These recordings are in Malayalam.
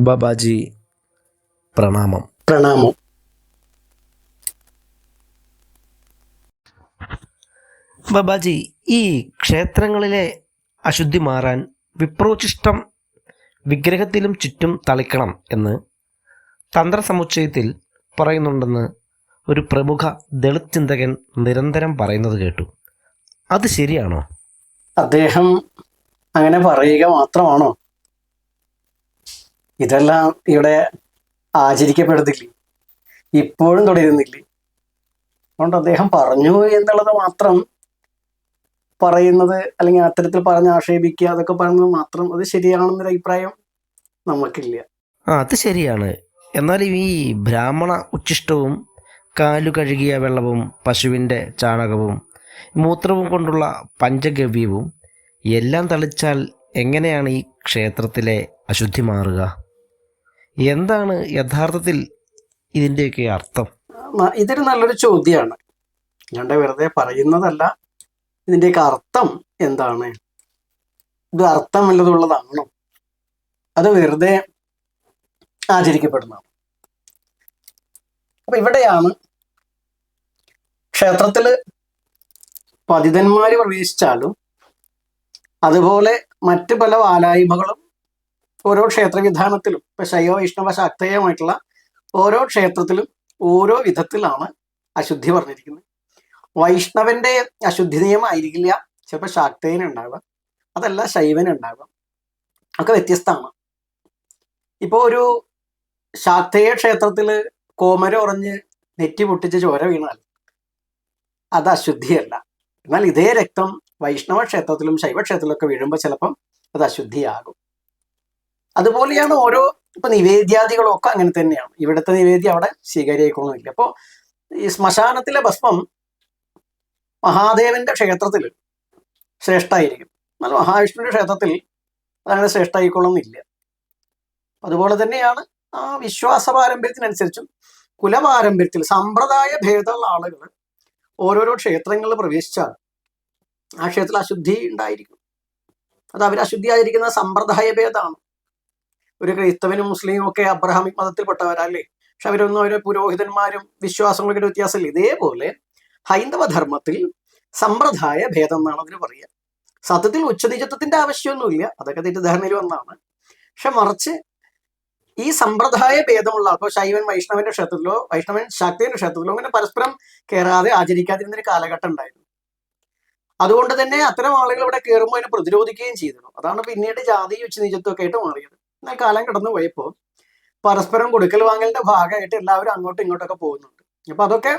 ബാബാജി പ്രണാമം. പ്രണാമം. ബാബാജി ഈ ക്ഷേത്രങ്ങളിലെ അശുദ്ധി മാറാൻ വിപ്രോചിഷ്ടം വിഗ്രഹത്തിലും ചുറ്റും തളിക്കണം എന്ന് തന്ത്രസമുച്ചയത്തിൽ പറയുന്നുണ്ടെന്ന് ഒരു പ്രമുഖ ദളിത് ചിന്തകൻ നിരന്തരം പറയുന്നത് കേട്ടു. അത് ശരിയാണോ? അദ്ദേഹം അങ്ങനെ പറയുക മാത്രമാണോ? ഇതെല്ലാം ഇവിടെ ആചരിക്കപ്പെടുന്നില്ലേ? ഇപ്പോഴും തുടരുന്നില്ലേ? അതുകൊണ്ട് അദ്ദേഹം പറഞ്ഞു എന്നുള്ളത് മാത്രം പറയുന്നത് അല്ലെങ്കിൽ അത്തരത്തിൽ പറഞ്ഞ് ആക്ഷേപിക്കുക അതൊക്കെ പറയുന്നത് മാത്രം അത് ശരിയാണെന്നൊരു അഭിപ്രായം നമുക്കില്ല. ആ അത് ശരിയാണ്. എന്നാലും ഈ ബ്രാഹ്മണ ഉച്ഛിഷ്ടവും കാലു കഴുകിയ വെള്ളവും പശുവിന്റെ ചാണകവും മൂത്രവും കൊണ്ടുള്ള പഞ്ചഗവ്യവും എല്ലാം തളിച്ചാൽ എങ്ങനെയാണ് ഈ ക്ഷേത്രത്തിലെ അശുദ്ധി മാറുക? എന്താണ് യഥാർത്ഥത്തിൽ ഇതിന്റെയൊക്കെ അർത്ഥം? ഇതൊരു നല്ലൊരു ചോദ്യമാണ് ഞാൻ വെറുതെ പറയുന്നതല്ല. ഇതിന്റെയൊക്കെ അർത്ഥം എന്താണ്? ഇത് അർത്ഥം വല്ലതുള്ളതാണോ? അത് വെറുതെ ആചരിക്കപ്പെടുന്നതാണ്. അപ്പൊ ഇവിടെയാണ് ക്ഷേത്രത്തിൽ പതിതന്മാര് പ്രവേശിച്ചാലും അതുപോലെ മറ്റു പല വാലായ്മകളും ഓരോ ക്ഷേത്രവിധാനത്തിലും ഇപ്പൊ ശൈവ വൈഷ്ണവ ശാക്തേയമായിട്ടുള്ള ഓരോ ക്ഷേത്രത്തിലും ഓരോ വിധത്തിലാണ് അശുദ്ധി പറഞ്ഞിരിക്കുന്നത്. വൈഷ്ണവന്റെ അശുദ്ധി നിയമം ആയിരിക്കില്ല ചിലപ്പോൾ ശാക്തേയന് ഉണ്ടാവുക അതല്ല ശൈവന് ഉണ്ടാവുക ഒക്കെ വ്യത്യസ്തമാണ്. ഇപ്പോൾ ഒരു ശാക്തേയ ക്ഷേത്രത്തിൽ കോമരം ഉറഞ്ഞ് നെറ്റി പൊട്ടിച്ച് ചോര വീണാൽ അത് അശുദ്ധിയല്ല. എന്നാൽ ഇതേ രക്തം വൈഷ്ണവ ക്ഷേത്രത്തിലും ശൈവക്ഷേത്രത്തിലും ക്ഷേത്രത്തിലൊക്കെ വീഴുമ്പോൾ ചിലപ്പം അത് അശുദ്ധിയാകും. അതുപോലെയാണ് ഓരോ ഇപ്പൊ നിവേദ്യാദികളും ഒക്കെ അങ്ങനെ തന്നെയാണ്. ഇവിടുത്തെ നിവേദ്യം അവിടെ സ്വീകാര്യായിക്കൊള്ളുന്നില്ല. അപ്പോൾ ഈ ശ്മശാനത്തിലെ ഭസ്മം മഹാദേവന്റെ ക്ഷേത്രത്തിൽ ശ്രേഷ്ഠായിരിക്കും. എന്നാൽ മഹാവിഷ്ണുവിന്റെ ക്ഷേത്രത്തിൽ അതങ്ങനെ ശ്രേഷ്ഠായിക്കൊള്ളുന്നില്ല. അതുപോലെ തന്നെയാണ് ആ വിശ്വാസ പാരമ്പര്യത്തിനനുസരിച്ചും കുലപാരമ്പര്യത്തിൽ സമ്പ്രദായ ഭേദമുള്ള ആളുകൾ ഓരോരോ ക്ഷേത്രങ്ങളിൽ പ്രവേശിച്ചാൽ ആ ക്ഷേത്രത്തിൽ അശുദ്ധി ഉണ്ടായിരിക്കും. അത് അവർ അശുദ്ധിയായിരിക്കുന്ന സമ്പ്രദായ ഭേദമാണ്. ഒരു ക്രൈസ്തവനും മുസ്ലിമും ഒക്കെ അബ്രഹാമിക് മതത്തിൽപ്പെട്ടവരല്ലേ? പക്ഷെ അവരൊന്നും അവരെ പുരോഹിതന്മാരും വിശ്വാസങ്ങളൊക്കെ വ്യത്യാസമില്ല. ഇതേപോലെ ഹൈന്ദവ ധർമ്മത്തിൽ സമ്പ്രദായ ഭേദം എന്നാണ് അതിന് പറയുക സത്യത്തിൽ ഉച്ചനിജത്വത്തിന്റെ ആവശ്യമൊന്നുമില്ല. അതൊക്കെ തെറ്റിദ്ധാരണയിൽ വന്നാണ്. പക്ഷെ മറിച്ച് ഈ സമ്പ്രദായ ഭേദമുള്ള അപ്പോൾ ശൈവൻ വൈഷ്ണവന്റെ ക്ഷേത്രത്തിലോ വൈഷ്ണവൻ ശക്തിയുടെ ക്ഷേത്രത്തിലോ അങ്ങനെ പരസ്പരം കയറാതെ ആചരിക്കാതിരുന്ന ഒരു കാലഘട്ടം ഉണ്ടായിരുന്നു. അതുകൊണ്ട് തന്നെ അത്തരം ആളുകൾ ഇവിടെ കയറുമ്പോൾ അതിനെ പ്രതിരോധിക്കുകയും ചെയ്തിരുന്നു. അതാണ് പിന്നീട് ജാതി ഉച്ചനിജത്വമൊക്കെ ആയിട്ട് മാറിയത്. എന്നാൽ കാലം കടന്നു പോയപ്പോൾ പരസ്പരം കൊടുക്കൽ വാങ്ങലിന്റെ ഭാഗമായിട്ട് എല്ലാവരും അങ്ങോട്ടും ഇങ്ങോട്ടൊക്കെ പോകുന്നുണ്ട്. അപ്പൊ അതൊക്കെ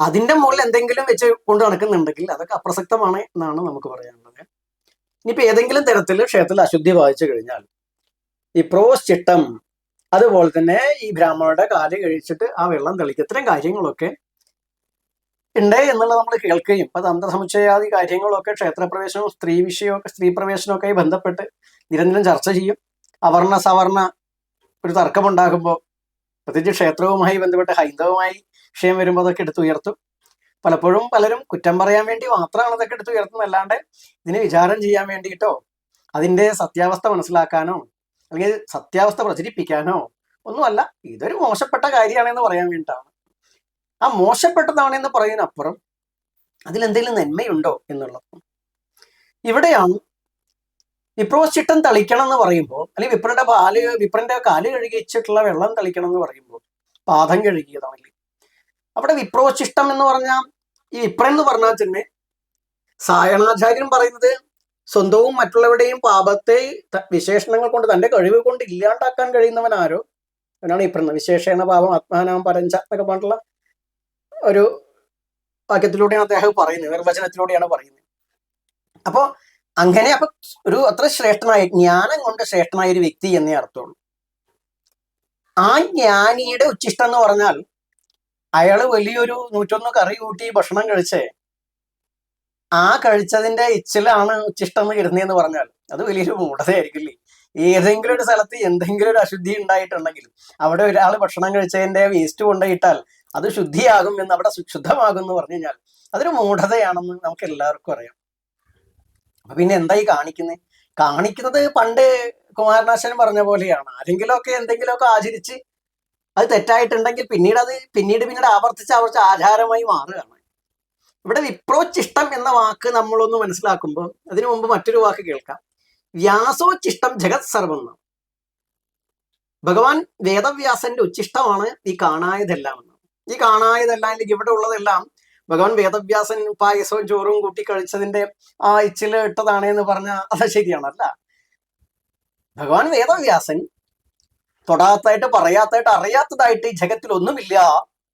അതിന്റെ മുകളിൽ എന്തെങ്കിലും വെച്ച് കൊണ്ട് നടക്കുന്നുണ്ടെങ്കിൽ അതൊക്കെ അപ്രസക്തമാണ് എന്നാണ് നമുക്ക് പറയാനുള്ളത്. ഇനിയിപ്പോ ഏതെങ്കിലും തരത്തിൽ ക്ഷേത്രത്തിൽ അശുദ്ധി ബാധിച്ചു കഴിഞ്ഞാൽ ഈ പ്രോസ്ചിട്ടം അതുപോലെ തന്നെ ഈ ബ്രാഹ്മണരുടെ കാൽ കഴിച്ചിട്ട് ആ വെള്ളം തെളിക്കുക ഇത്തരം കാര്യങ്ങളൊക്കെ ഉണ്ട് എന്നുള്ളത് നമ്മൾ കേൾക്കുകയും ഇപ്പൊ തന്ത്രസമുച്ചയാദി കാര്യങ്ങളൊക്കെ ക്ഷേത്രപ്രവേശനവും സ്ത്രീ വിഷയമൊക്കെ സ്ത്രീ പ്രവേശനമൊക്കെ ബന്ധപ്പെട്ട് നിരന്തരം ചർച്ച ചെയ്യും. അവർണ സവർണ ഒരു തർക്കമുണ്ടാകുമ്പോൾ പ്രത്യേകിച്ച് ക്ഷേത്രവുമായി ബന്ധപ്പെട്ട് ഹൈന്ദവമായി വിഷയം വരുമ്പോൾ അതൊക്കെ എടുത്ത് ഉയർത്തും. പലപ്പോഴും പലരും കുറ്റം പറയാൻ വേണ്ടി മാത്രമാണ് അതൊക്കെ എടുത്ത് ഉയർത്തുന്നത്. അല്ലാണ്ട് ഇതിനെ വിചാരം ചെയ്യാൻ വേണ്ടിയിട്ടോ അതിന്റെ സത്യാവസ്ഥ മനസ്സിലാക്കാനോ അല്ലെങ്കിൽ സത്യാവസ്ഥ പ്രചരിപ്പിക്കാനോ ഒന്നുമല്ല. ഇതൊരു മോശപ്പെട്ട കാര്യമാണെന്ന് പറയാൻ വേണ്ടിയിട്ടാണ്. ആ മോശപ്പെട്ടതാണെന്ന് പറയുന്നതിനപ്പുറം അതിലെന്തെങ്കിലും നന്മയുണ്ടോ എന്നുള്ളത്. ഇവിടെയാണ് വിപ്രോചിട്ടം തളിക്കണം എന്ന് പറയുമ്പോൾ അല്ലെങ്കിൽ വിപ്രന്റെ പാൽ വിപ്രന്റെ കാൽ കഴുകിച്ചിട്ടുള്ള വെള്ളം തളിക്കണം എന്ന് പറയുമ്പോൾ പാദം കഴുകിയതാണെങ്കിൽ. അവിടെ വിപ്രോചിഷ്ടം എന്ന് പറഞ്ഞാൽ ഈ വിപ്രൻ എന്ന് പറഞ്ഞാൽ തന്നെ സായണാചാര്യൻ പറയുന്നത് സ്വന്തവും മറ്റുള്ളവരുടെയും പാപത്തെ വിശേഷണങ്ങൾ കൊണ്ട് തന്റെ കഴിവ് കൊണ്ട് ഇല്ലാണ്ടാക്കാൻ കഴിയുന്നവൻ ആരോ? അവനാണ് പറയുന്നത് വിശേഷണ പാപം ആത്മാനാം പരഞ്ച എന്നൊക്കെ പറഞ്ഞിട്ടുള്ള ഒരു വാക്യത്തിലൂടെയാണ് അദ്ദേഹം പറയുന്നത് നിർവചനത്തിലൂടെയാണ് പറയുന്നത്. അപ്പോ അങ്ങനെ അപ്പൊ ഒരു അത്ര ശ്രേഷ്ഠനായ ജ്ഞാനം കൊണ്ട് ശ്രേഷ്ഠനായ ഒരു വ്യക്തി എന്നേ അർത്ഥമുള്ളൂ. ആ ജ്ഞാനിയുടെ ഉച്ചിഷ്ടം എന്ന് പറഞ്ഞാൽ അയാൾ വലിയൊരു നൂറ്റൊന്ന് കറി കൂട്ടി ഭക്ഷണം കഴിച്ച് ആ കഴിച്ചതിന്റെ ഇച്ചിലാണ് ഉച്ചിഷ്ടം എന്ന് കരുതുന്നതെന്ന് പറഞ്ഞാൽ അത് വലിയൊരു മൂഢതയായിരിക്കില്ലേ? ഏതെങ്കിലും ഒരു സ്ഥലത്ത് എന്തെങ്കിലും ഒരു അശുദ്ധി ഉണ്ടായിട്ടുണ്ടെങ്കിലും അവിടെ ഒരാൾ ഭക്ഷണം കഴിച്ചതിന്റെ വേസ്റ്റ് കൊണ്ടുപോയിട്ടാൽ അത് ശുദ്ധിയാകും എന്ന് അവിടെ ശുദ്ധമാകും എന്ന് പറഞ്ഞു കഴിഞ്ഞാൽ അതൊരു മൂഢതയാണെന്ന് നമുക്ക് എല്ലാവർക്കും അറിയാം. അപ്പൊ പിന്നെ എന്തായി കാണിക്കുന്നത് കാണിക്കുന്നത് പണ്ട് കുമാരനാശൻ പറഞ്ഞ പോലെയാണ്. ആരെങ്കിലുമൊക്കെ എന്തെങ്കിലുമൊക്കെ ആചരിച്ച് അത് തെറ്റായിട്ടുണ്ടെങ്കിൽ പിന്നീട് അത് പിന്നീട് പിന്നീട് ആവർത്തിച്ച് ആവർത്തിച്ച് ആചാരമായി മാറുകയാണ്. ഇവിടെ വിപ്രോച്ചിഷ്ടം എന്ന വാക്ക് നമ്മളൊന്ന് മനസ്സിലാക്കുമ്പോൾ അതിനു മുമ്പ് മറ്റൊരു വാക്ക് കേൾക്കാം. വ്യാസോച്ചിഷ്ടം ജഗത് സർവം ഭഗവാൻ വേദവ്യാസന്റെ ഉച്ചിഷ്ടമാണ് ഈ കാണായതെല്ലാം എന്ന്. ഈ കാണായതെല്ലാം അല്ലെങ്കിൽ ഇവിടെ ഉള്ളതെല്ലാം ഭഗവാൻ വേദവ്യാസൻ പായസവും ചോറും കൂട്ടി കഴിച്ചതിന്റെ ആ ഇച്ചിൽ ഇട്ടതാണ് എന്ന് പറഞ്ഞ അത് ശരിയാണല്ല. ഭഗവാൻ വേദവ്യാസൻ തൊടാത്തായിട്ട് പറയാത്തായിട്ട് അറിയാത്തതായിട്ട് ഈ ജഗത്തിൽ ഒന്നുമില്ല.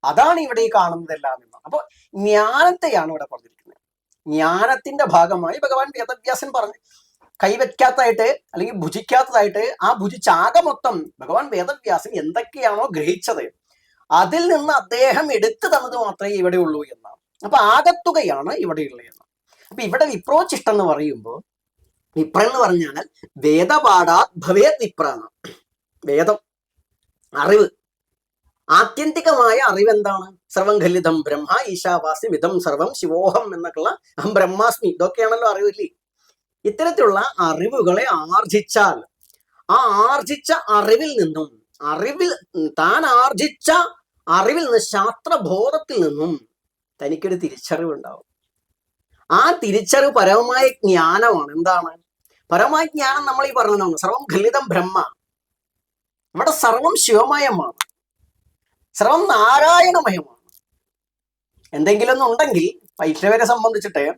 അതാണ് ഇവിടെ ഈ കാണുന്നതെല്ലാം എന്ന്. അപ്പൊ ജ്ഞാനത്തെയാണ് ഇവിടെ പറഞ്ഞിരിക്കുന്നത്. ജ്ഞാനത്തിന്റെ ഭാഗമായി ഭഗവാൻ വേദവ്യാസൻ പറഞ്ഞു കൈവയ്ക്കാത്തതായിട്ട് അല്ലെങ്കിൽ ഭുജിക്കാത്തതായിട്ട് ആ ഭുജിച്ചാകെ മൊത്തം ഭഗവാൻ വേദവ്യാസൻ എന്തൊക്കെയാണോ ഗ്രഹിച്ചത് അതിൽ നിന്ന് അദ്ദേഹം എടുത്തു തന്നത് മാത്രമേ ഇവിടെ ഉള്ളൂ എന്നാണ്. അപ്പൊ ആകത്തുകയാണ് ഇവിടെയുള്ളത്. അപ്പൊ ഇവിടെ വിപ്രോച്ചിഷ്ടം എന്ന് പറയുമ്പോൾ വിപ്ര എന്ന് പറഞ്ഞാൽ വേദപാഠാ ഭവേത് വിപ്ര വേദം അറിവ്. ആത്യന്തികമായ അറിവ് എന്താണ് സർവം ഖലിതം ബ്രഹ്മ ഈശാവാസി മിതം സർവം ശിവോഹം എന്നൊക്കെയുള്ള അഹം ബ്രഹ്മാസ്മി ഇതൊക്കെയാണല്ലോ അറിവില്ലേ? ഇത്തരത്തിലുള്ള അറിവുകളെ ആർജിച്ചാൽ ആ ആർജിച്ച അറിവിൽ നിന്നും അറിവിൽ താൻ ആർജിച്ച അറിവിൽ നിന്ന് ശാസ്ത്രബോധത്തിൽ നിന്നും തനിക്കൊരു തിരിച്ചറിവ് ഉണ്ടാവും ആ തിരിച്ചറിവ് പരമമായ ജ്ഞാനമാണ്. എന്താണ്? പരമമായ ജ്ഞാനം നമ്മൾ ഈ പറഞ്ഞതാണ്. സർവം ഖലിതം ബ്രഹ്മ. ഇവിടെ സർവം ശിവമയമാണ്. സർവം നാരായണമയമാണ്. എന്തെങ്കിലും ഉണ്ടെങ്കിൽ വൈഷ്ണവരെ സംബന്ധിച്ചിട്ട്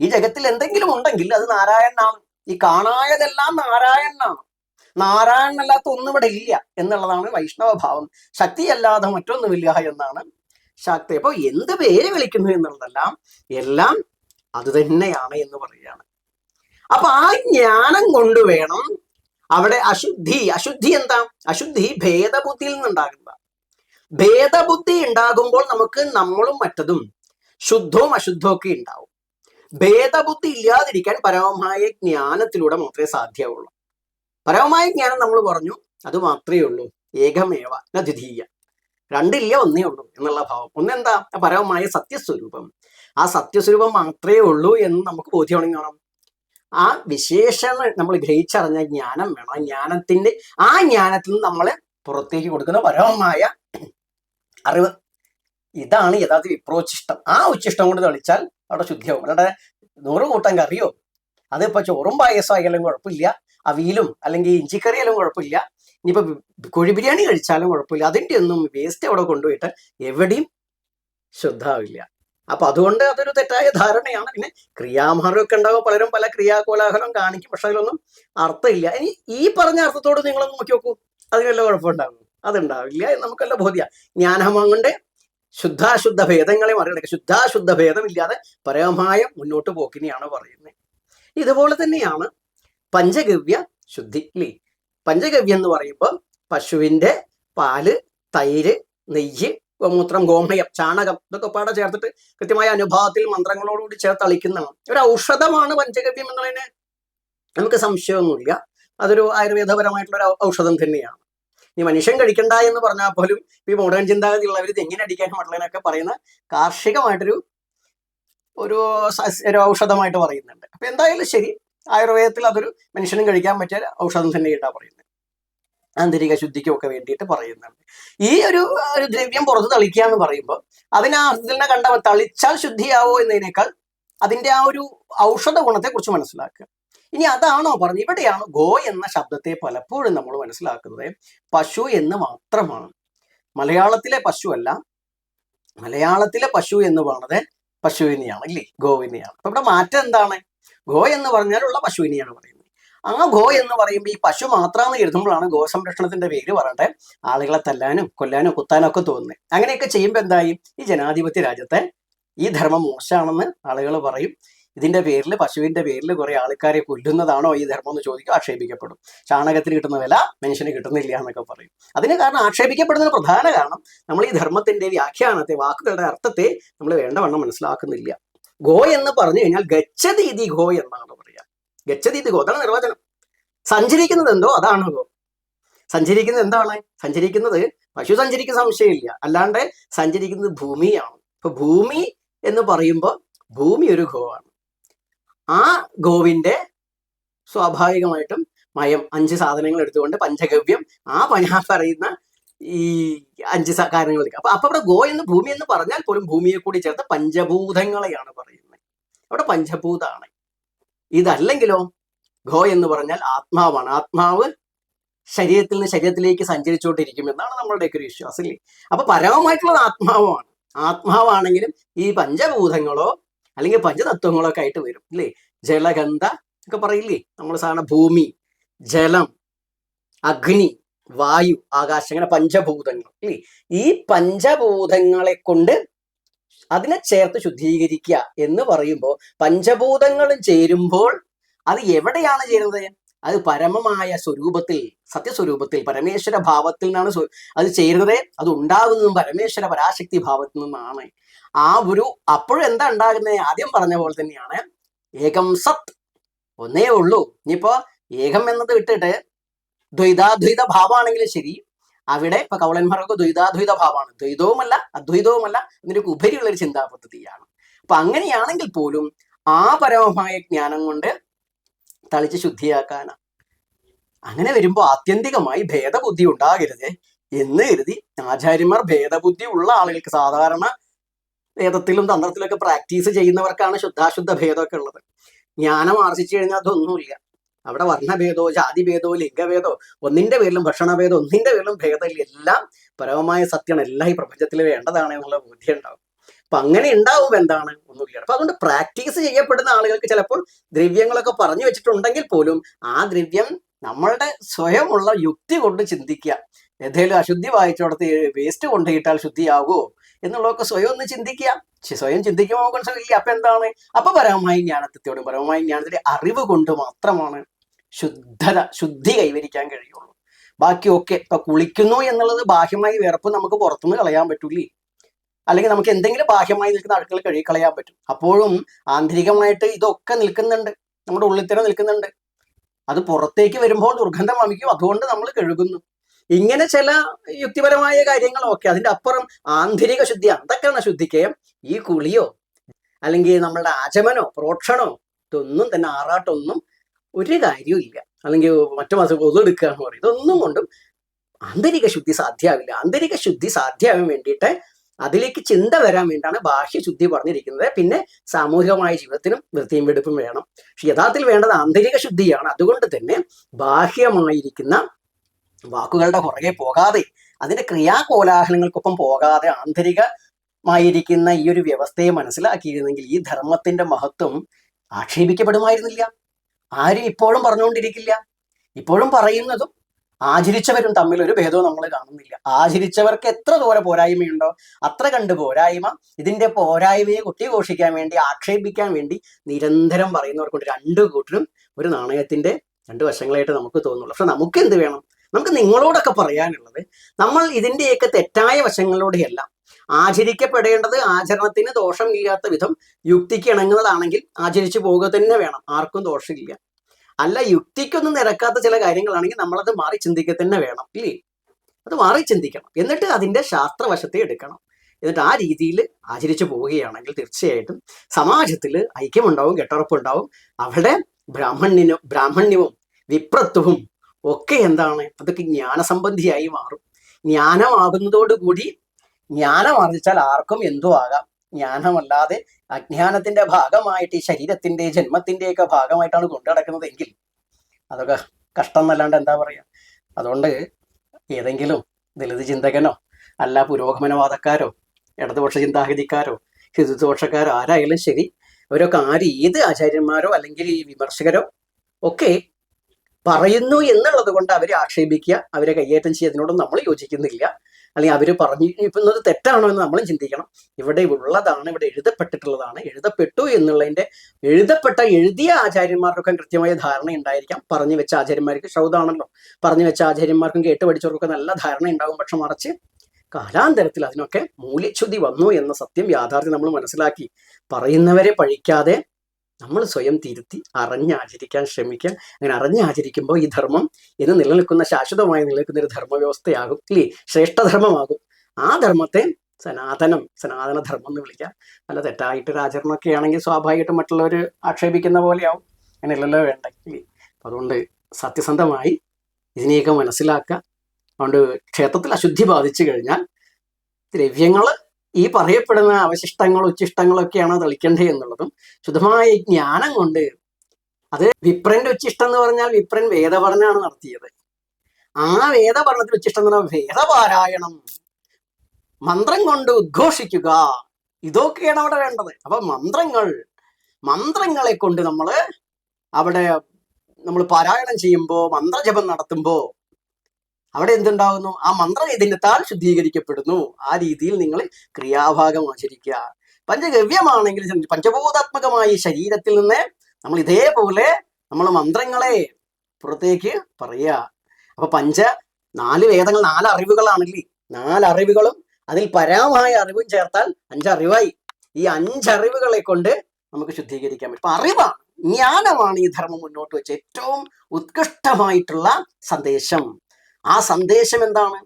ഈ ജഗത്തിൽ എന്തെങ്കിലും ഉണ്ടെങ്കിൽ അത് നാരായണനാണ്. ഈ കാണായതെല്ലാം നാരായണനാണ്. നാരായണനല്ലാത്ത ഒന്നും ഇവിടെ ഇല്ല എന്നുള്ളതാണ് വൈഷ്ണവ ഭാവം. ശക്തിയല്ലാതെ മറ്റൊന്നുമില്ല എന്നാണ് ശക്തി അപ്പൊ എന്ത് പേര് വിളിക്കുന്നു എന്നുള്ളതെല്ലാം എല്ലാം അത് തന്നെയാണ് എന്ന് പറയുകയാണ്. അപ്പൊ ആ ജ്ഞാനം കൊണ്ട് വേണം അവിടെ അശുദ്ധി. അശുദ്ധി എന്താ? അശുദ്ധി ഭേദബുദ്ധിയിൽ നിന്നുണ്ടാകുന്ന ഭേദബുദ്ധി ഉണ്ടാകുമ്പോൾ നമുക്ക് നമ്മളും മറ്റതും ശുദ്ധവും അശുദ്ധവും ഒക്കെ ഉണ്ടാവും. ഭേദബുദ്ധി ഇല്ലാതിരിക്കാൻ പരമമായ ജ്ഞാനത്തിലൂടെ മാത്രമേ സാധ്യമുള്ളൂ പരമമായ ജ്ഞാനം നമ്മൾ പറഞ്ഞു അത് മാത്രമേ ഉള്ളൂ. ഏകമേവ ന ദ്വിതീയ രണ്ടില്ല ഒന്നേ ഉള്ളൂ എന്നുള്ള ഭാവം. ഒന്നെന്താ? പരമമായ സത്യസ്വരൂപം. ആ സത്യസ്വരൂപം മാത്രമേ ഉള്ളൂ എന്ന് നമുക്ക് ബോധ്യമാണെങ്കിൽ കാണാം. ആ വിശേഷങ്ങൾ നമ്മൾ ഗ്രഹിച്ചറിഞ്ഞ ജ്ഞാനം വേണം. ആ ജ്ഞാനത്തിന്റെ ആ ജ്ഞാനത്തിൽ നിന്ന് നമ്മളെ പുറത്തേക്ക് കൊടുക്കുന്ന പരമമായ അറിവ്. ഇതാണ് യഥാർത്ഥ വിപ്രോച്ചിഷ്ടം ആ ഉച്ചിഷ്ടം കൊണ്ട് തെളിച്ചാൽ അവിടെ ശുദ്ധിയാവും. അവിടെ നൂറ് കൂട്ടം കറിയോ? അതിപ്പോ ചോറും പായസം ആയാലും കുഴപ്പമില്ല. അവിയിലും അല്ലെങ്കിൽ ഇഞ്ചിക്കറിയാലും കുഴപ്പമില്ല. ഇനിയിപ്പോ കോഴി ബിരിയാണി കഴിച്ചാലും കുഴപ്പമില്ല. അതിന്റെ ഒന്നും വേസ്റ്റ് അവിടെ കൊണ്ടുപോയിട്ട് എവിടെയും ശുദ്ധാവില്ല. അപ്പൊ അതുകൊണ്ട് അതൊരു തെറ്റായ ധാരണയാണ്. പിന്നെ ക്രിയാമാർഗമൊക്കെ ഉണ്ടാവും പലരും പല ക്രിയാകോലാഹലം കാണിക്കും. പക്ഷെ അതിലൊന്നും അർത്ഥമില്ല. ഇനി ഈ പറഞ്ഞ അർത്ഥത്തോട് നിങ്ങളൊന്ന് നോക്കി നോക്കൂ. അതിനെല്ലാം കുഴപ്പമുണ്ടാകും അതുണ്ടാവില്ല നമുക്കല്ല ബോധ്യ. ജ്ഞാനമം കൊണ്ട് ശുദ്ധാശുദ്ധ ഭേദങ്ങളെ മറികടക്കുക ശുദ്ധാശുദ്ധ ഭേദമില്ലാതെ പരമമായ മുന്നോട്ട് പോക്കിനെയാണ് പറയുന്നത്. ഇതുപോലെ തന്നെയാണ് പഞ്ചഗവ്യ ശുദ്ധി ഇല്ലേ പഞ്ചഗവ്യം എന്ന് പറയുമ്പോൾ പശുവിന്റെ പാൽ തൈര് നെയ്യ് ഗോമൂത്രം ഗോമയം ചാണകം ഇതൊക്കെ പാടെ ചേർത്തിട്ട് കൃത്യമായ അനുഭാവത്തിൽ മന്ത്രങ്ങളോടുകൂടി ചേർത്ത് അളിക്കുന്നതാണ്. ഒരു ഔഷധമാണ് പഞ്ചഗവ്യം എന്നുള്ളതിന് നമുക്ക് സംശയമൊന്നുമില്ല. അതൊരു ആയുർവേദപരമായിട്ടുള്ള ഒരു ഔഷധം തന്നെയാണ്. ഈ മനുഷ്യൻ കഴിക്കണ്ട എന്ന് പറഞ്ഞാൽ പോലും ഈ മോഡേൺ ചിന്താഗതി ഉള്ളവർ ഇത് എങ്ങനെ അടിക്കാനും മറ്റുള്ളതിനൊക്കെ പറയുന്ന കാർഷികമായിട്ടൊരു ഒരു ഒരു ഔഷധമായിട്ട് പറയുന്നുണ്ട്. അപ്പൊ എന്തായാലും ശരി ആയുർവേദത്തിൽ അതൊരു മനുഷ്യനും കഴിക്കാൻ പറ്റിയ ഔഷധം തന്നെ കേട്ടാ പറയുന്നത്. ആന്തരിക ശുദ്ധിക്കും ഒക്കെ വേണ്ടിയിട്ട് പറയുന്നുണ്ട് ഈ ഒരു ഒരു ദ്രവ്യം പുറത്ത് തളിക്കുക എന്ന് പറയുമ്പോൾ അതിനെ അർത്ഥത്തിനെ കണ്ട തളിച്ചാൽ ശുദ്ധിയാവോ എന്നതിനേക്കാൾ അതിന്റെ ആ ഒരു ഔഷധ ഗുണത്തെ കുറിച്ച് മനസ്സിലാക്കുക. ഇനി അതാണോ പറഞ്ഞത്? ഇവിടെയാണ് ഗോ എന്ന ശബ്ദത്തെ പലപ്പോഴും നമ്മൾ മനസ്സിലാക്കുന്നത്. പശു എന്ന് മാത്രമാണ്. മലയാളത്തിലെ പശു അല്ല മലയാളത്തിലെ പശു എന്ന് പറയുന്നത് പശുവിനെയാണ് അല്ലേ ഗോവിനെയാണ്. അപ്പൊ ഇവിടെ മാറ്റം എന്താണ്? ഗോ എന്ന് പറഞ്ഞാലുള്ള പശുവിനെയാണ് പറയുന്നത്. ആ ഗോ എന്ന് പറയുമ്പോൾ ഈ പശു മാത്രമെന്ന് എഴുതുമ്പോഴാണ് ഗോ സംരക്ഷണത്തിന്റെ പേര് പറയട്ടെ ആളുകളെ തല്ലാനും കൊല്ലാനും കുത്താനും ഒക്കെ തോന്നുന്നത് അങ്ങനെയൊക്കെ ചെയ്യുമ്പോൾ എന്തായി? ഈ ജനാധിപത്യ രാജ്യത്തെ ഈ ധർമ്മം മോശമാണെന്ന് ആളുകൾ പറയും. ഇതിന്റെ പേരിൽ പശുവിന്റെ പേരിൽ കുറെ ആൾക്കാരെ കൊല്ലുന്നതാണോ ഈ ധർമ്മം എന്ന് ചോദിക്കും ആക്ഷേപിക്കപ്പെടും. ചാണകത്തിന് കിട്ടുന്ന വില മനുഷ്യന് കിട്ടുന്നില്ല എന്നൊക്കെ പറയും. അതിന് കാരണം ആക്ഷേപിക്കപ്പെടുന്നതിന് പ്രധാന കാരണം നമ്മൾ ഈ ധർമ്മത്തിന്റെ വ്യാഖ്യാനത്തെ വാക്കുകളുടെ അർത്ഥത്തെ നമ്മൾ വേണ്ടവണ്ണം മനസ്സിലാക്കുന്നില്ല. ഗോ എന്ന് പറഞ്ഞു കഴിഞ്ഞാൽ ഗച്ഛതീതി ഗോ എന്നാണ് പറയുക. ഗച്ഛതീതി ഗോ അതാണ് നിർവചനം. സഞ്ചരിക്കുന്നത് എന്തോ അതാണ് ഗോ. സഞ്ചരിക്കുന്നത് എന്താണ്? സഞ്ചരിക്കുന്നത് പശു സഞ്ചരിക്കുന്ന സംശയമില്ല. അല്ലാണ്ട് സഞ്ചരിക്കുന്നത് ഭൂമിയാണ്. ഇപ്പൊ ഭൂമി എന്ന് പറയുമ്പോൾ ഭൂമി ഒരു ഗോ ആണ്. ആ ഗോവിന്റെ സ്വാഭാവികമായിട്ടും മയം അഞ്ച് സാധനങ്ങൾ എടുത്തുകൊണ്ട് പഞ്ചഗവ്യം ആ പഞ്ഞാ പറയുന്ന ഈ അഞ്ച് കാരണങ്ങൾ അപ്പൊ അപ്പൊ അവിടെ ഗോ എന്ന് ഭൂമി എന്ന് പറഞ്ഞാൽ പോലും ഭൂമിയെ കൂടി ചേർത്ത് പഞ്ചഭൂതങ്ങളെയാണ് പറയുന്നത്. അവിടെ പഞ്ചഭൂതാണ്. ഇതല്ലെങ്കിലോ ഗോ എന്ന് പറഞ്ഞാൽ ആത്മാവാണ്. ആത്മാവ് ശരീരത്തിൽ നിന്ന് ശരീരത്തിലേക്ക് സഞ്ചരിച്ചുകൊണ്ടിരിക്കും എന്നാണ് നമ്മളുടെയൊക്കെ ഒരു വിശ്വാസം ഇല്ലേ? അപ്പൊ പരമമായിട്ടുള്ളത് ആത്മാവാണ്. ആത്മാവാണെങ്കിലും ഈ പഞ്ചഭൂതങ്ങളോ അല്ലെങ്കിൽ പഞ്ചതത്വങ്ങളോ ഒക്കെ ആയിട്ട് വരും ഇല്ലേ? ജലഗന്ധ ഒക്കെ പറയില്ലേ? നമ്മൾ സാധാരണ ഭൂമി ജലം അഗ്നി വായു ആകാശം അങ്ങനെ പഞ്ചഭൂതങ്ങൾ അല്ലേ? ഈ പഞ്ചഭൂതങ്ങളെ കൊണ്ട് അതിനെ ചേർത്ത് ശുദ്ധീകരിക്കുക എന്ന് പറയുമ്പോൾ പഞ്ചഭൂതങ്ങളും ചേരുമ്പോൾ അത് എവിടെയാണ് ചേരുന്നത്? അത് പരമമായ സ്വരൂപത്തിൽ സത്യസ്വരൂപത്തിൽ പരമേശ്വര ഭാവത്തിൽ നിന്നാണ് അത് ചേരുന്നത്. അത് ഉണ്ടാകുന്നതും പരമേശ്വര പരാശക്തി ഭാവത്തിൽ നിന്നാണ്. ആ ഒരു അപ്പോഴും എന്താ ഉണ്ടാകുന്നത്? ആദ്യം പറഞ്ഞ പോലെ തന്നെയാണ് ഏകം സത് ഒന്നേ ഉള്ളൂ. ഇനിയിപ്പോ ഏകം എന്നത് വിട്ടിട്ട് ദ്വൈതാദ്വൈത ഭാവമാണെങ്കിലും ശരി. അവിടെ ഇപ്പൊ കൗളന്മാർക്ക് ദ്വൈതാദ്വൈത ഭാവമാണ് ദ്വൈതവുമല്ല അദ്വൈതവുമല്ല എന്നൊരു ഉപരിയുള്ള ഒരു ചിന്താ പദ്ധതിയാണ് അപ്പൊ അങ്ങനെയാണെങ്കിൽ പോലും ആ പരമമായ ജ്ഞാനം കൊണ്ട് തളിച്ച് ശുദ്ധിയാക്കാനാണ് അങ്ങനെ വരുമ്പോൾ ആത്യന്തികമായി ഭേദബുദ്ധി ഉണ്ടാകരുത് എന്ന് കരുതി ആചാര്യന്മാർ ഭേദബുദ്ധി ഉള്ള ആളുകൾക്ക് സാധാരണ വേദത്തിലും തന്ത്രത്തിലൊക്കെ പ്രാക്ടീസ് ചെയ്യുന്നവർക്കാണ് ശുദ്ധാശുദ്ധ ഭേദമൊക്കെ ഉള്ളത്. ജ്ഞാനം ആർജിച്ചു കഴിഞ്ഞാൽ അതൊന്നുമില്ല. അവിടെ വർണഭേദോ ജാതിഭേദോ ലിംഗഭേദോ ഒന്നിന്റെ പേരിലും ഭക്ഷണഭേദോ ഒന്നിന്റെ പേരിലും ഭേദമില്ല എല്ലാം പരമമായ സത്യമാണ് എല്ലാം ഈ പ്രപഞ്ചത്തിൽ വേണ്ടതാണ് എന്നുള്ള ബുദ്ധി ഉണ്ടാവും. അപ്പൊ അങ്ങനെ ഉണ്ടാവും എന്താണ്? ഒന്നുമില്ല. അപ്പൊ അതുകൊണ്ട് പ്രാക്ടീസ് ചെയ്യപ്പെടുന്ന ആളുകൾക്ക് ചിലപ്പോൾ ദ്രവ്യങ്ങളൊക്കെ പറഞ്ഞു വെച്ചിട്ടുണ്ടെങ്കിൽ പോലും ആ ദ്രവ്യം നമ്മളുടെ സ്വയമുള്ള യുക്തി കൊണ്ട് ചിന്തിക്കുക. ഏതെങ്കിലും അശുദ്ധി വായിച്ചോടത്ത് വേസ്റ്റ് കൊണ്ടുപോയിട്ടാൽ ശുദ്ധിയാകുമോ എന്നുള്ളതൊക്കെ സ്വയം ഒന്ന് ചിന്തിക്കുക. സ്വയം ചിന്തിക്കുമ്പോൾ മനസ്സിലായില്ല അപ്പൊ എന്താണ്? അപ്പൊ പരമമായ ജ്ഞാനത്തോടും പരമമായ ജ്ഞാനത്തിന്റെ അറിവ് കൊണ്ട് മാത്രമാണ് ശുദ്ധത ശുദ്ധി കൈവരിക്കാൻ കഴിയുള്ളൂ. ബാക്കിയൊക്കെ ഇപ്പൊ കുളിക്കുന്നു എന്നുള്ളത് ബാഹ്യമായി വിയർപ്പ് നമുക്ക് പുറത്തുനിന്ന് കളയാൻ പറ്റൂലേ അല്ലെങ്കിൽ നമുക്ക് എന്തെങ്കിലും ബാഹ്യമായി നിൽക്കുന്ന അഴുക്കൾ കഴുകി കളയാൻ പറ്റും. അപ്പോഴും ആന്തരികമായിട്ട് ഇതൊക്കെ നിൽക്കുന്നുണ്ട്. നമ്മുടെ ഉള്ളിൽ തന്നെ നിൽക്കുന്നുണ്ട്. അത് പുറത്തേക്ക് വരുമ്പോൾ ദുർഗന്ധം വമിക്കും. അതുകൊണ്ട് നമ്മൾ കഴുകുന്നു. ഇങ്ങനെ ചില യുക്തിപരമായ കാര്യങ്ങളൊക്കെ അതിന്റെ അപ്പുറം ആന്തരിക ശുദ്ധി അന്ധക്കരണ ശുദ്ധിക്ക് ഈ കുളിയോ അല്ലെങ്കിൽ നമ്മളുടെ ആചമനോ പ്രോക്ഷണോ ഇതൊന്നും തന്നെ ആറാട്ടൊന്നും ഒരു കാര്യവും ഇല്ല. അല്ലെങ്കിൽ മറ്റു മാസം ഒതെടുക്കുക എന്ന് പറയും. ഇതൊന്നും കൊണ്ടും ആന്തരിക ശുദ്ധി സാധ്യമാവില്ല. ആന്തരിക ശുദ്ധി സാധ്യമാവാൻ വേണ്ടിയിട്ട് അതിലേക്ക് ചിന്ത വരാൻ വേണ്ടിയാണ് ബാഹ്യ ശുദ്ധി പറഞ്ഞിരിക്കുന്നത്. പിന്നെ സാമൂഹികമായ ജീവിതത്തിനും വൃത്തിയും വെടുപ്പും വേണം. പക്ഷെ യഥാർത്ഥത്തിൽ വേണ്ടത് ആന്തരിക ശുദ്ധിയാണ്. അതുകൊണ്ട് തന്നെ ബാഹ്യമായിരിക്കുന്ന വാക്കുകളുടെ പുറകെ പോകാതെ അതിന്റെ ക്രിയാകോലാഹലങ്ങൾക്കൊപ്പം പോകാതെ ആന്തരികമായിരിക്കുന്ന ഈ ഒരു വ്യവസ്ഥയെ മനസ്സിലാക്കിയിരുന്നെങ്കിൽ ഈ ധർമ്മത്തിന്റെ മഹത്വം ആക്ഷേപിക്കപ്പെടുമായിരുന്നില്ല. ആരും ഇപ്പോഴും പറഞ്ഞുകൊണ്ടിരിക്കില്ല. ഇപ്പോഴും പറയുന്നതും ആചരിച്ചവരും തമ്മിൽ ഒരു ഭേദവും നമ്മൾ കാണുന്നില്ല. ആചരിച്ചവർക്ക് എത്ര ദൂരെ പോരായ്മയുണ്ടോ അത്ര കണ്ട് പോരായ്മ ഇതിന്റെ പോരായ്മയെ കുട്ടിഘോഷിക്കാൻ വേണ്ടി ആക്ഷേപിക്കാൻ വേണ്ടി നിരന്തരം പറയുന്നവർക്കുണ്ട്. രണ്ടു കൂട്ടരും ഒരു നാണയത്തിന്റെ രണ്ട് വശങ്ങളായിട്ട് നമുക്ക് തോന്നുള്ളൂ പക്ഷെ നമുക്ക് എന്ത് വേണം? നമുക്ക് നിങ്ങളോടൊക്കെ പറയാനുള്ളത് നമ്മൾ ഇതിന്റെയൊക്കെ തെറ്റായ വശങ്ങളിലൂടെയല്ല ആചരിക്കപ്പെടേണ്ടത് ആചരണത്തിന് ദോഷമില്ലാത്ത വിധം യുക്തിക്ക് ഇണങ്ങുന്നതാണെങ്കിൽ ആചരിച്ചു പോവുക തന്നെ വേണം. ആർക്കും ദോഷമില്ല. അല്ല യുക്തിക്കൊന്നും നിരക്കാത്ത ചില കാര്യങ്ങളാണെങ്കിൽ നമ്മളത് മാറി ചിന്തിക്കുക തന്നെ വേണം ഇല്ലേ? അത് മാറി ചിന്തിക്കണം. എന്നിട്ട് അതിന്റെ ശാസ്ത്രവശത്തെ എടുക്കണം. എന്നിട്ട് ആ രീതിയിൽ ആചരിച്ചു പോവുകയാണെങ്കിൽ തീർച്ചയായിട്ടും സമാജത്തിൽ ഐക്യമുണ്ടാവും കെട്ടുറപ്പുണ്ടാവും. അവിടെ ബ്രാഹ്മണ്യനും ബ്രാഹ്മണ്യവും വിപ്രത്വവും ഒക്കെ എന്താണ്? അതൊക്കെ ജ്ഞാനസംബന്ധിയായി മാറും. ജ്ഞാനമാകുന്നതോടുകൂടി ജ്ഞാനം ആർജിച്ചാൽ ആർക്കും എന്തോ ആകാം? ജ്ഞാനമല്ലാതെ അജ്ഞാനത്തിന്റെ ഭാഗമായിട്ട് ഈ ശരീരത്തിന്റെ ജന്മത്തിന്റെ ഒക്കെ ഭാഗമായിട്ടാണ് കൊണ്ടു നടക്കുന്നതെങ്കിൽ അതൊക്കെ കഷ്ടം എന്നല്ലാണ്ട് എന്താ പറയാ? അതുകൊണ്ട് ഏതെങ്കിലും ദളിത് ചിന്തകനോ അല്ല പുരോഗമനവാദക്കാരോ ഇടതുപക്ഷ ചിന്താഗതിക്കാരോ ഹിന്ദുത്വപക്ഷക്കാരോ ആരായാലും ശരി അവരൊക്കെ ആര് ഏത് ആചാര്യന്മാരോ അല്ലെങ്കിൽ ഈ വിമർശകരോ ഒക്കെ പറയുന്നു എന്നുള്ളത് കൊണ്ട് അവരെ ആക്ഷേപിക്കുക അവരെ കയ്യേറ്റം ചെയ്യുന്നതിനോടും നമ്മൾ യോജിക്കുന്നില്ല. അല്ലെങ്കിൽ അവർ പറഞ്ഞു പറഞ്ഞിരിക്കുന്നത് തെറ്റാണോ എന്ന് നമ്മളും ചിന്തിക്കണം. ഇവിടെ ഉള്ളതാണ് ഇവിടെ എഴുതപ്പെട്ടിട്ടുള്ളതാണ്. എഴുതപ്പെട്ടു എന്നുള്ളതിന്റെ എഴുതപ്പെട്ട എഴുതിയ ആചാര്യന്മാർക്കൊക്കെ കൃത്യമായ ധാരണ ഉണ്ടായിരിക്കാം. പറഞ്ഞു വെച്ച ആചാര്യന്മാർക്ക് ശ്രൗതാണല്ലോ പറഞ്ഞു വെച്ച ആചാര്യന്മാർക്കും കേട്ട് പഠിച്ചവർക്കൊക്കെ നല്ല ധാരണ ഉണ്ടാകും. പക്ഷെ മറിച്ച് കാലാന്തരത്തിൽ അതിനൊക്കെ മൂല്യച്യുതി വന്നു എന്ന സത്യം യാഥാർത്ഥ്യം നമ്മൾ മനസ്സിലാക്കി. പറയുന്നവരെ പഴിക്കാതെ നമ്മൾ സ്വയം തിരുത്തി അറിഞ്ഞാചരിക്കാൻ ശ്രമിക്കുക അങ്ങനെ അറിഞ്ഞാചരിക്കുമ്പോൾ ഈ ധർമ്മം ഇന്ന് നിലനിൽക്കുന്ന ശാശ്വതമായി നിലനിൽക്കുന്ന ഒരു ധർമ്മവ്യവസ്ഥയാകും ഇല്ലേ? ശ്രേഷ്ഠധർമ്മമാകും. ആ ധർമ്മത്തെ സനാതനം സനാതന ധർമ്മം എന്ന് വിളിക്കാം. അല്ല തെറ്റായിട്ട് ഒരു ആചരണമൊക്കെ ആണെങ്കിൽ സ്വാഭാവികമായിട്ടും മറ്റുള്ളവർ ആക്ഷേപിക്കുന്ന പോലെയാവും. അങ്ങനെയല്ലല്ലോ വേണ്ട ഇല്ലേ? അതുകൊണ്ട് സത്യസന്ധമായി ഇതിനെയൊക്കെ മനസ്സിലാക്കുക. അതുകൊണ്ട് ക്ഷേത്രത്തിൽ അശുദ്ധി ബാധിച്ചു കഴിഞ്ഞാൽ ദ്രവ്യങ്ങൾ ഈ പറയപ്പെടുന്ന അവശിഷ്ടങ്ങൾ ഉച്ചിഷ്ടങ്ങളൊക്കെയാണ് തെളിക്കേണ്ടത് എന്നുള്ളതും ശുദ്ധമായ ജ്ഞാനം കൊണ്ട് അത് വിപ്രന്റെ ഉച്ചിഷ്ടം എന്ന് പറഞ്ഞാൽ വിപ്രൻ വേദപഠനമാണ് നടത്തിയത്. ആ വേദപഠനത്തിൽ ഉച്ചിഷ്ടം എന്ന് പറഞ്ഞാൽ വേദപാരായണം. മന്ത്രം കൊണ്ട് ഉദ്ഘോഷിക്കുക. ഇതൊക്കെയാണ് അവിടെ വേണ്ടത്. അപ്പൊ മന്ത്രങ്ങൾ മന്ത്രങ്ങളെ കൊണ്ട് നമ്മൾ അവിടെ നമ്മൾ പാരായണം ചെയ്യുമ്പോൾ മന്ത്രജപം നടത്തുമ്പോൾ അവിടെ എന്തുണ്ടാകുന്നു ആ മന്ത്രചൈതന്യത്താൽ ശുദ്ധീകരിക്കപ്പെടുന്നു. ആ രീതിയിൽ നിങ്ങൾ ക്രിയാഭാഗം ആചരിക്കുക. പഞ്ചഗവ്യമാണെങ്കിൽ പഞ്ചഭൂതാത്മകമായ ശരീരത്തിൽ നിന്ന് നമ്മൾ ഇതേപോലെ നമ്മൾ മന്ത്രങ്ങളെ പുറത്തേക്ക് പറയുക. അപ്പൊ പഞ്ച നാല് വേദങ്ങൾ നാല് അറിവുകളാണല്ലേ? നാല് അറിവുകളും അതിൽ പരമായ അറിവും ചേർത്താൽ അഞ്ചറിവായി. ഈ അഞ്ചറിവുകളെ കൊണ്ട് നമുക്ക് ശുദ്ധീകരിക്കാൻ പറ്റും. അപ്പൊ അറിവാണ് ജ്ഞാനമാണ് ഈ ധർമ്മം മുന്നോട്ട് വെച്ച ഏറ്റവും ഉത്കൃഷ്ടമായിട്ടുള്ള സന്ദേശം. ആ സന്ദേശം എന്താണ്?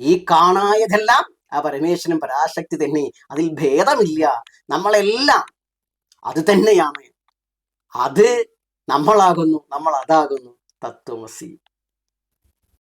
ഈ കാണായതെല്ലാം ആ പരമേശ്വരൻ പരാശക്തി തന്നെ. അതിൽ ഭേദമില്ല. നമ്മളെല്ലാം അത് തന്നെയാണ്. അത് നമ്മളാകുന്നു നമ്മൾ അതാകുന്നു തത്വമസി.